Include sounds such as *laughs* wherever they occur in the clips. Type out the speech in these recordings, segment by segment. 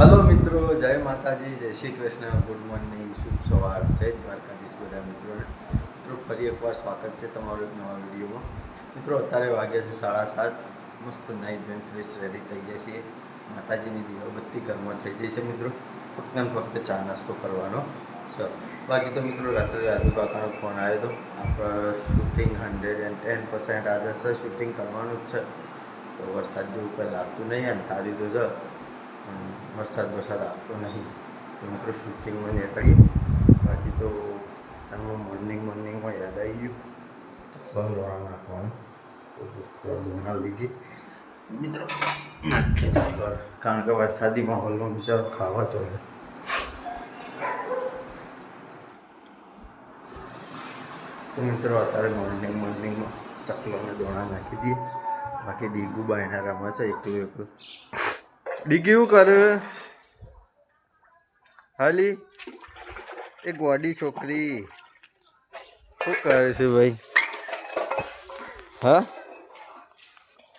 Hello મિત્રો, જય માતાજી, જય શ્રી કૃષ્ણ. ગુડ મોર્નિંગ શુભ સવાર. જય દ્વારકાધીશ બધા મિત્રો. મિત્રો, ફરી એકવાર સ્વાગત છે તમારો એક નવા વિડીયોમાં. મિત્રો, અત્યારે વાગ્યા છે સાડા સાત. મસ્ત નાઇટ બેન ફ્રેશ રેડી થઈ ગયા છીએ. માતાજીની દીવાબત્તી ઘરમાં થઈ ગઈ છે મિત્રો. ફક્ત ફક્ત ચા નાસ્તો કરવાનો. છે બાકી તો મિત્રો, રાત્રે રાજુ કાકાનો ફોન આવ્યો હતો આપણે shooting hundred and ten percent આજે છે શૂટિંગ કરવાનું જ છે. તો વરસાદ જેવું કંઈ લાગતું નહીં અને તારી તો છે વરસાદ વરસાદ આવતો નહીં. તો મિત્રો શૂટિંગમાં નીકળીએ બાકી તો તમે મોર્નિંગ મોર્નિંગમાં યાદ આવી ગયું. બંધ વાળા નાખવાનું. ધોણા લીધી. મિત્રો નાખીએ કારણ કે વરસાદી માહોલનો બિચારો ખાવા તો તો મિત્રો અત્યારે મોર્નિંગ મોર્નિંગમાં ચકલોને દોણા નાખી દઈએ. બાકી ડીગુ બાયના રમે છે એકલું એકલું. ડીગી શું કરે? હાલી એ ગોડી છોકરી. શું કરે છે ભાઈ? હા?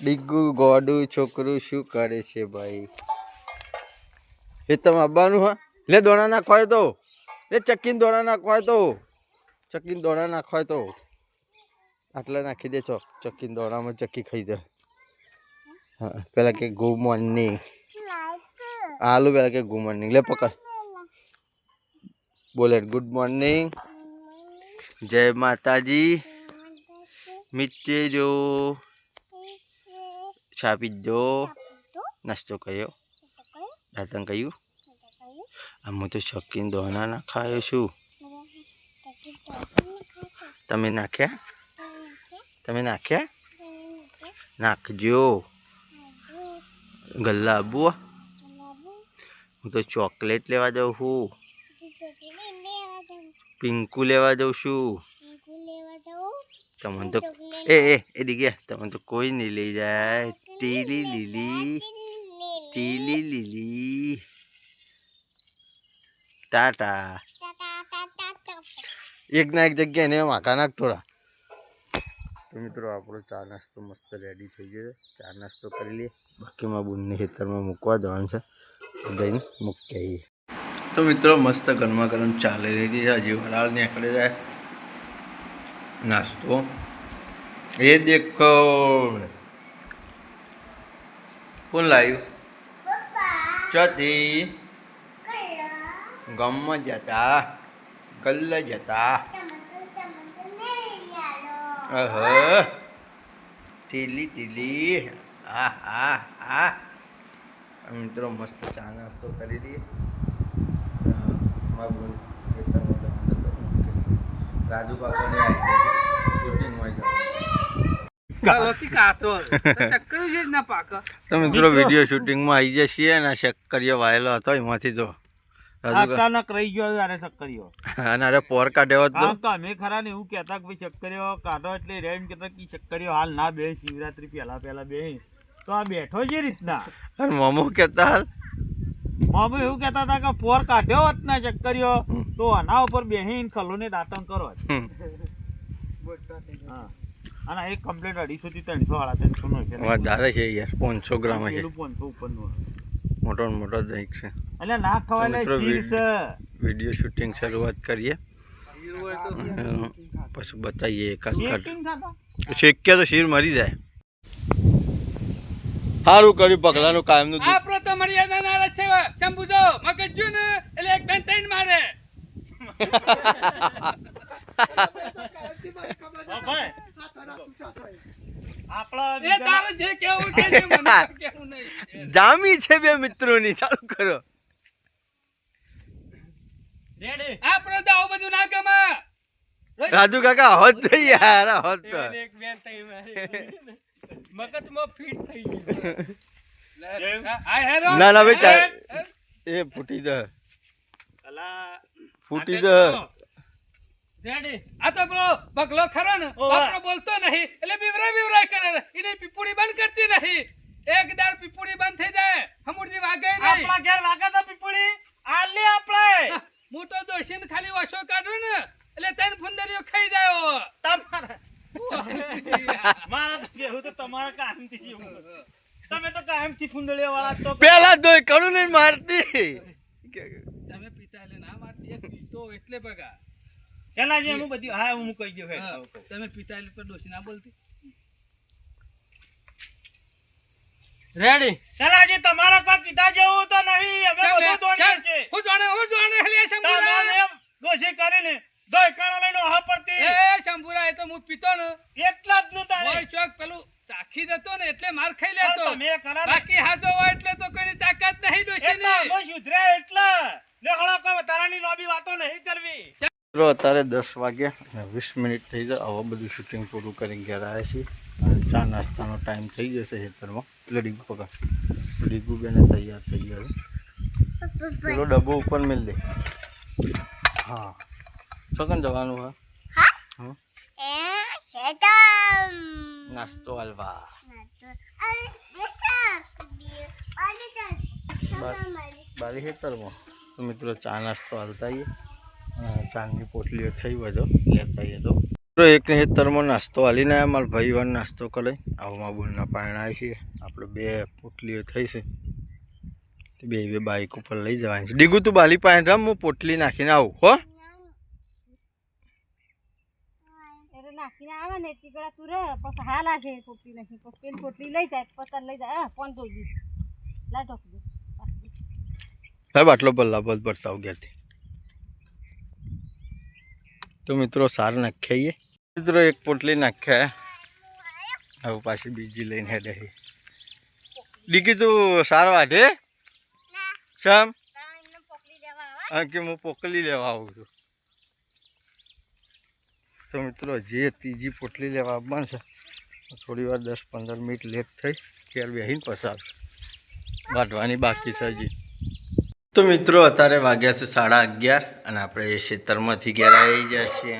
ડીગુ, ગોડું, છોકરું શું કરે છે ભાઈ? એ તમે અબ્બાનું, હા? લે દોણા નાખવાય તો. લે ચક્કીને દોણા નાખવાય તો. ચક્કીને દોણા નાખવાય તો. આટલા નાખી દે છો. ચક્કીને દોણામાં ચક્કી ખાઈ જાય હા, પેલા કે ગુડ મોર્નિંગ. આલુ પેલા કે ગુડ મોર્નિંગ લે પકડ બોલે ગુડ મોર્નિંગ જય માતાજી મિચ્ચે જો છાપી દો નાસ્તો કર્યો દાંતણ કહ્યું આમ તો શોખીન દોના ના ખાયો છું તમે નાખ્યા તમે નાખ્યા નાખજો ગલ્લા આબુ હું તો ચોકલેટ લેવા જાઉં છું. પિંકુ લેવા જાઉં છું. તમને તો એ એ એ ડીગ્યા તમને તો કોઈ નહીં લઈ જાય. ટીલી લીલી ટીલી લીલી. ટાટા. એક ના એક જગ્યાએ ને માકા નાખ થોડા. તો મિત્રો આપણો ચા નાસ્તો મસ્ત રેડી થઈ ગયો છે. ચા નાસ્તો કરી લઈએ. બાકીમાં બુનને ખેતરમાં મૂકવા દેવાનું છે. જઈને મૂકી આવીએ. તો મિત્રો મસ્ત ગરમા ગરમ ચાલી રહી છે હજી વરાળ નીકળે જાય નાસ્તો. એ દેખો. કોણ લાવ્યું ચોથી ગામમાં જતા. કલ્લ જતા. અહ. ટીલી ટીલી. આ હા હા મિત્રો મસ્ત ચા નાસ્તો કરી દઈએ. રાજુ આવી ગયા. શૂટિંગમાં જવાનું કાલોથી કાચો ચક્કર જ ના પાક. તો મિત્રો વીડિયો શૂટિંગમાં આવી જાય છીએ ને શક્કરીઓ વાયેલો હતો એમાંથી જો. અચાનક રહી ગયો અરે શક્કરીઓ અને અરે પોર કાઢ્યો હતો અમે ખરા ને એવું કહેતા કે ભાઈ શક્કરીઓ કાઢો એટલે રેમ કહેતા કે શક્કરીઓ હાલ ના બે શિવરાત્રી પહેલા પહેલા બે તો આ બેઠો જે રીતના. અને મોમો કહેતા હાલ. મામુ એવું કહેતા હતા કે પોર કાઢ્યો હોત ને હમ. તો આના ઉપર બેહીન ખલોને દાંતણ કરો. અને એક કમ્પ્લેટ અઢીસો થી ત્રણસો વાળા ત્રણસો નો છે વધારે છે યાર પાંચસો ગ્રામ છે. પાંચસો ઉપરનું. મોટો ને મોટો દહીં છે. એટલે ના ખવાય છે વીડિયો શૂટિંગ શરૂઆત કરીએ. પછી બતાવીએ કાઢ શેક્યા તો શીર મરી જાય. સારું કર્યું પગલાનું કાયમનું. આપડે તો મર્યાદા ના છે ચંબુજો મગજ જો ને? એટલે એક બેન તૈન મારે. હા, ભાઈ. આપણા એ બીજાના- તારે જે કેવું કે જે મને *laughs* તો કેવું નહીં. જામી છે બે મિત્રોની. ચાલુ કરો. ના રાજુ કાકા હોત તો યાર હોત તો એક બેન મગજમાં ફીટ થઈ હેરો? ના, ના, ભાઈ. એ ફૂટી જ. અલા ફૂટી જ. આ તો પેલો બગલો ખરો ને બોલતો નહીં એટલે બીવરા બીવરા કરે એને પીપુડી બંધ કરતી નહીં એક દાર પીપુડી બંધ થઈ જાય. હમુરજી વાગે નહીં. આપણા ઘેર વાગા તા પીપળી આલે આપણે. મોટો દોશીને ખાલી વશો કાઢું ને એટલે તૈન ફુંદરીઓ ખાઈ જાય તમારા મારા તો કેવું તો તમારા કામથી તમે તો કાયમથી ફૂંદડીઓ વાળા તો પેલા દોય કણું નહીં મારતી. તમે પિતા એટલે ના મારતી પીતો એટલે બગા. એના જે હું બધી હા હું કહી ગયો હા, તમે પિતા એટલે તો ડોસી ના બોલતી. રેડી તમારા પાસે કીધા જેવું તો નહીં. અમે બધું દોડીએ છે. હું જાણે હું જાણે હલે શંભુરા તમને એમ કરીને દોય કણા લઈને ઓહા પડતી. એ શંભુરા એ તો હું પીતો ને. એટલા જ નું તારે. ઓય ચોક પેલું ચાખી દેતો ને એટલે માર ખાઈ લેતો. ને બાકી હાજો હોય એટલે તો કોઈની તાકાત નહીં એટલા ડોશીની અમે સુધર્યા એટલા. લે હળો કોઈ તારાની લોબી વાતો નહીં કરવી. મિત્રો અત્યારે દસ વાગ્યા વીસ મિનિટ થઈ જાય. હવે બધું શૂટિંગ પૂરું કરીને ઘેર આવ્યા છીએ. અને ચા નાસ્તાનો ટાઈમ થઈ જશે ખેતરમાં. એટલે ડીગુ પકડ. ડીગુ બેને તૈયાર થઈ ગયો. પેલો ડબ્બો ઉપર મેળ દે. હા. ચોકન જવાનું હા? હં? નાસ્તો હલવા. બારી ખેતરમાં. તો મિત્રો ચા નાસ્તો હાલતા ચાની પોટલીઓ થઈ વધો લેતા આવીએ તો. મિત્રો એક હેતરમાં નાસ્તો હાલીને આવ્યા મારા ભાઈ વાર નાસ્તો કરે. આવમાં બોલના પાણી આવી છીએ. આપણે બે પોટલીઓ થઈ છે. બે બે બાઇક ઉપર લઈ જવાની છે. ડીગુ તું બાલી પાસે રમ હું પોટલી નાખીને આવું હો એટલે નાખીને આવે ને એટલી ગળા તું રે પછી હાલ છે પોટલી નાખી પછી પેલી પોટલી લઈ જાય પછી લઈ જાય હા ફોન ધોઈ દીધું લાય ઢોકી દે. સાહેબ આટલો બલ્લા બસ બરતાવ ઘેરથી. તો મિત્રો સાર નાખ્યા મિત્રો એક પોટલી નાખ્યા. હવે પાછી બીજી લઈને હેડે ડીકી તું સાર વાઢે? હા કે હું પોકલી લેવા આવું છું. તો મિત્રો જે ત્રીજી પોટલી લેવા આવવાનું છે થોડી વાર દસ પંદર મિનિટ લેટ થઈ ત્યારે બેહીને પસાર. વાટવાની બાકી છે હજી. તો મિત્રો અત્યારે વાગ્યા છે સાડા અગિયાર અને આપણે એ ખેતરમાંથી ઘેર આવી ગયા છીએ.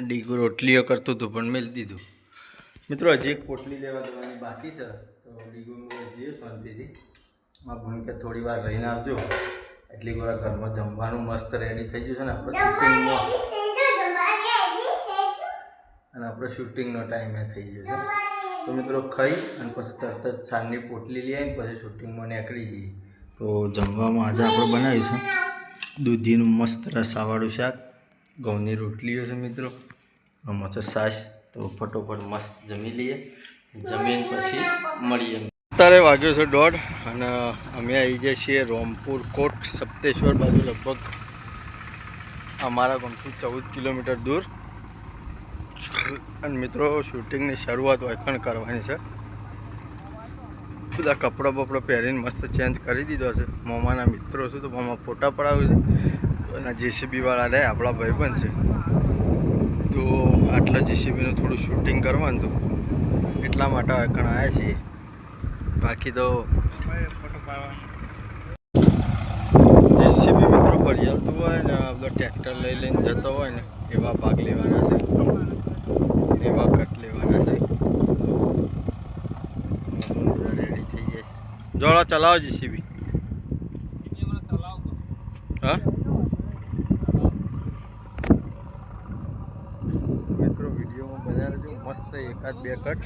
ડીગુ રોટલીઓ કરતું હતું પણ મેળ દીધું. મિત્રો હજી એક પોટલી લેવા જવાની બાકી છે. તો ડીગુ જઈએ શાંતિથી. માં ભણ કે થોડી વાર રહીને આવજો. એટલી વાર ઘરમાં જમવાનું મસ્ત રેડી થઈ ગયું છે ને આપણે અને આપણો શૂટિંગનો ટાઈમ એ થઈ ગયો છે. તો મિત્રો ખાઈ અને પછી તરત જ સાંજની પોટલી લઈ આવીને પછી શૂટિંગમાં નીકળી જઈએ. તો જમવામાં આજે આપણે બનાવીશું દૂધીનું મસ્ત રસાવાળું શાક, ઘઉંની રોટલીઓ છે મિત્રો, આમાં છે સાસ. તો ફટોફટ મસ્ત જમી લઈએ. જમીન પછી મળીએ. અત્યારે વાગ્યો છે દોઢ અને અમે આવી જઈએ છીએ રોમપુર કોટ સપ્તેશ્વર બાજુ લગભગ અમારા ગામથી ચૌદ કિલોમીટર દૂર. અને મિત્રો, શૂટિંગની શરૂઆત વખણ કરવાની છે. બધા કપડો બપડા પહેરીને મસ્ત ચેન્જ કરી દીધો છે. મોમાના મિત્રો છું તો મામા ફોટા પડાવ્યું છે. અને જેસીબી વાળા રહે આપણા ભાઈબંધ છે. તો આટલા જેસીબીનું થોડું શૂટિંગ કરવાનું હતું. એટલા માટે વખણ આવ્યા છીએ. બાકી તો જેસીબી મિત્રો ભરી હોય ને બધા ટ્રેક્ટર લઈ લઈને જતો હોય ને, એવા ભાગ લેવાના છે એવા કટ લેવાના છે બધા રેડી થઈ જાય છે જોડો ચલાવો જીસીબી. હા? મિત્રો, વિડીયોમાં બધા રહેજો. મસ્ત એકાદ બે કટ.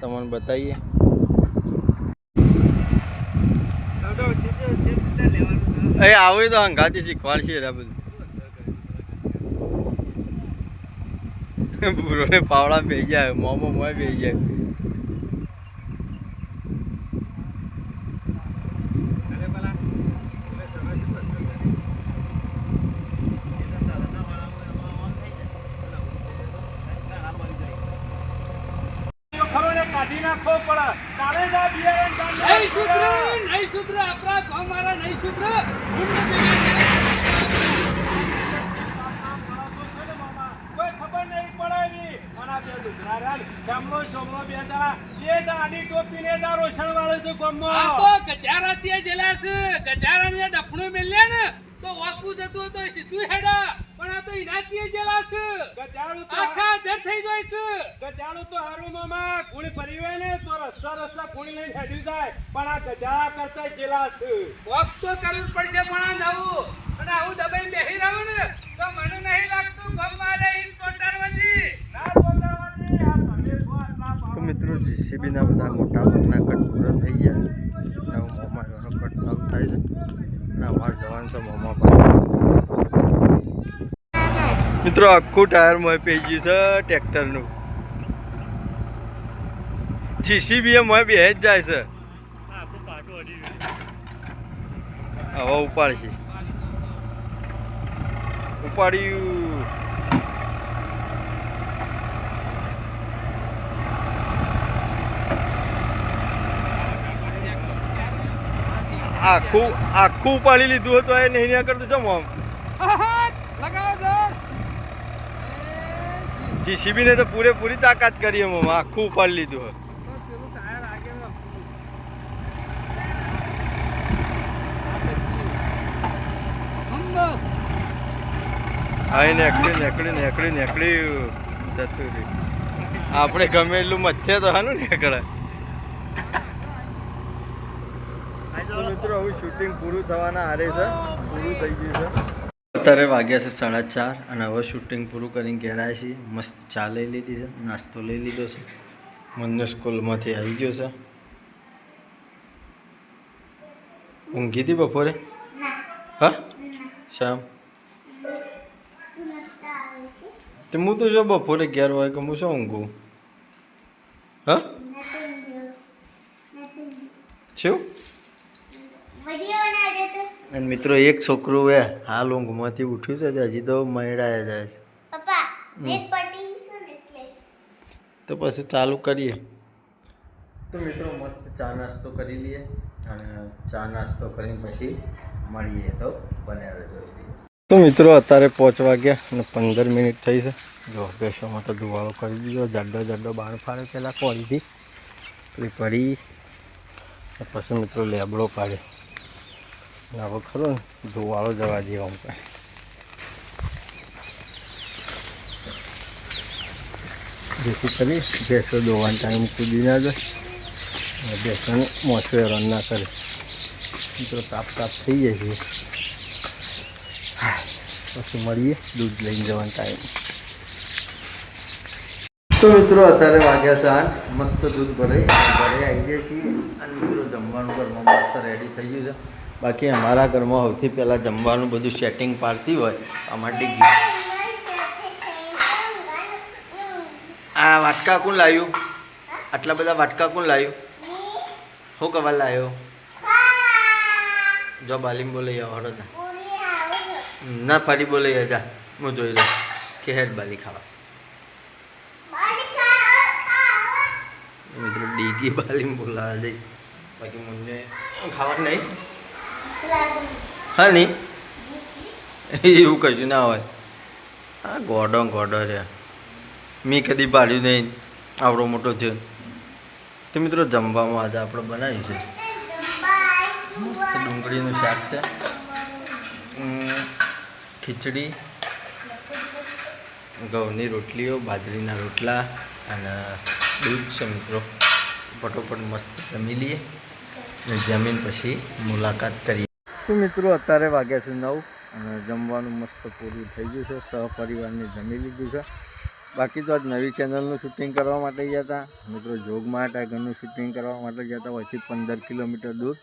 તમને બતાવીએ. એ, આવે તો અંગાથી શીખવાડશે રે બધું. *laughs* પૂરો પાવડા બે જાય મોમો મોય બે જાય ખરો ને કાઢી નાખવો પડે તારે જ આ બિયારણ કાઢી નહીં સુધરે નહીં સુધરે આપણા ગામ નહીં સુધરે કોઈ ખબર નહીં પડે આ બે લુગડા રહ્યા ને, બે જણા, બે દાઢી ટોપીને દા રોશન વાળો છે ગામમાં. આ તો જેલા છે. ગજારાને ડફણું મેલ્યા ને તો વાકું જતું તો સીધું હેડા. પણ આ તો ઇનાથી જેલા છે. ગજાળો તો આખા દર થઈ જાય છે. ગજાળો તો હારું મામા કુણી પરિવે ને તો રસ્તા રસ્તા કુણી લઈને હેડી જાય. પણ આ ગજાળા કરતા ચેલા છે. વોક તો કરવું પડશે પણ આ નવું. અને આવું દબાઈ બેહી રહ્યું ને તો મને નહીં લાગતું ગમ મારે ઇન કોટરવાજી ના બોલાવાની આ તમે આટલા તો મિત્રો જીસીબીના બધા મોટા ભાગના કટ પૂરા થઈ ગયા. નવ મોમાં એનો કટ ચાલુ થાય છે. અને અમારે જવાન છે મોમાં પાસે મિત્રો, આખું ટાયર મોય પી ગયું છે ટ્રેક્ટરનું. જીસીબી એ મોય બે જ જાય છે. હવે ઉપાડશે. ઉપાડ્યું. આખું આખું ઉપાડી લીધું હતું એ નહીં આગળ કરતું જમવા સર જીસીબી ને તો પૂરેપૂરી તાકાત કરી એમ આખું ઉપાડી લીધું હોય. પેલું ટાયર આગળ હા, એ નેકળી નેકળી નેકળી નેકળી જતું રહ્યું. આપણે ગમે એટલું મથે તો હાનું નેકળે મિત્રો, હવે શૂટિંગ પૂરું થવાના આરે છે. પૂરું થઈ ગયું છે. અત્યારે વાગ્યા છે સાડા ચાર અને હવે શૂટિંગ પૂરું કરીને ઘેર આવ્યા છીએ. મસ્ત ચા લઈ લીધી છે નાસ્તો લઈ લીધો છે. મનનો સ્કૂલમાંથી આવી ગયો છે. ઊંઘી હતી બપોરે? હા? શામ? તે હું તો જો બપોરે અગિયાર વાગે હું શું ઊંઘું? હા? શું? અને મિત્રો એક છોકરું એ હાલ ઊંઘમાંથી ઉઠ્યું છે હજી તો મયડાયા જાય છે. તો પછી ચાલુ કરીએ. તો મિત્રો મસ્ત ચા નાસ્તો કરી લઈએ અને ચા નાસ્તો કરીને પછી મળીએ તો બન્યા રહેજો તો મિત્રો અત્યારે પાંચ વાગ્યા અને પંદર મિનિટ થઈ છે. જો બેસોમાં તો ધુવાળો કરી દીધો જાડો જાડો બહાર ફાડે પહેલાં કોળીથી. પડી. પછી મિત્રો લેબડો પાડે. હવે ખરો ને ધુવાળો જવા જેવો આમ. પણ જેથી કરી ભેંસો દોવાનો ટાઈમ કૂદી ના જાય ભેંસોને રન હેરાન ના કરે. મિત્રો તાપ તાપ થઈ જાય છે. પછી મળીએ દૂધ લઈને જવાનો ટાઈમ. તો મિત્રો અત્યારે વાગ્યા છે આઠ. મસ્ત દૂધ ભરાઈ ઘરે આવી જાય છીએ અને મિત્રો જમવાનું ઘરમાં મસ્ત રેડી થઈ ગયું છે. બાકી અમારા ઘરમાં સૌથી પહેલાં જમવાનું બધું સેટિંગ પાડતી હોય અમારી આ વાટકા કોણ લાવ્યું આટલા બધા વાટકા કોણ લાવ્યું હું કવા લાવ્યો જો બાલીમ બોલે હડો ના, ફરી બોલે જા હું જોઈ લઉં. કે હેડ બાલી ખાવા. મિત્રો, ડીગી બાલીમ બોલાવા જઈ. બાકી મને ખાવા નહીં? હા નહીં એવું કશું ના હોય. હા ગોડો ગોડો રે મેં કદી પાડ્યું નહીં. આવડો મોટો થયો તો મિત્રો જમવામાં આજે આપણે બનાવ્યું છે. મસ્ત ડુંગળીનું શાક છે. ખીચડી, ઘઉંની રોટલીઓ, બાજરીના રોટલા અને દૂધ છે મિત્રો. ફટોફટ મસ્ત જમી લઈએ. જમીન પછી મુલાકાત કરીએ. તો મિત્રો, અત્યારે વાગ્યા છે નવ અને જમવાનું મસ્ત પૂરું થઈ ગયું છે. સહપરિવારને જમી લીધું છે. બાકી તો આજ નવી ચેનલનું શૂટિંગ કરવા માટે ગયા હતા. મિત્રો જોગમાં ટાઈગરનું શૂટિંગ કરવા માટે ગયા હતા. વચ્ચે પંદર કિલોમીટર દૂર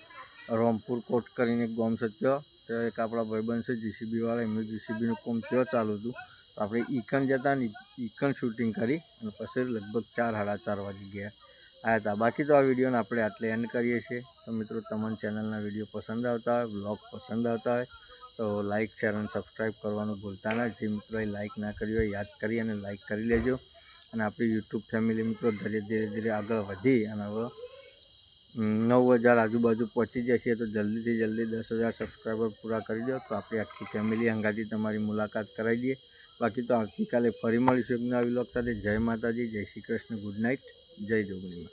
રોમપુર કોટ કરીને ગામ ત્યાં. ત્યાં એક આપણા ભાઈબંધ છે જીસીબીવાળા એમનું જીસીબીનું કોમ ત્યાં ચાલુ હતું. તો આપણે ઈકન જતા ને ઈકન શૂટિંગ કરી અને પછી લગભગ ચાર, સાડા ચાર વાગી ગયા. આવ્યા હતા. બાકી તો આ વિડીયોને આપણે આટલે એન્ડ કરીએ છીએ. તો મિત્રો, તમને ચેનલના વીડિયો પસંદ આવતા હોય, બ્લોગ પસંદ આવતા હોય, તો લાઇક શેર અને સબસ્ક્રાઈબ કરવાનું ભૂલતા ના. જે મિત્રોએ લાઇક ના કરી હોય, યાદ કરી અને લાઇક કરી લેજો. અને આપણી યુટ્યુબ ફેમિલી મિત્રો ધીરે ધીરે ધીરે આગળ વધી અને હવે નવ હજાર આજુબાજુ પહોંચી જશે, તો જલ્દીથી જલ્દી દસ હજાર સબસ્ક્રાઈબર પૂરા કરી દો. તો આપણી આખી ફેમિલી અંગાથી તમારી મુલાકાત કરાવી દઈએ. બાકી તો આવતીકાલે ફરી મળીશું એક નવી લોક સાથે. જય માતાજી, જય શ્રી કૃષ્ણ ગુડ નાઇટ જય જોગણીમાં.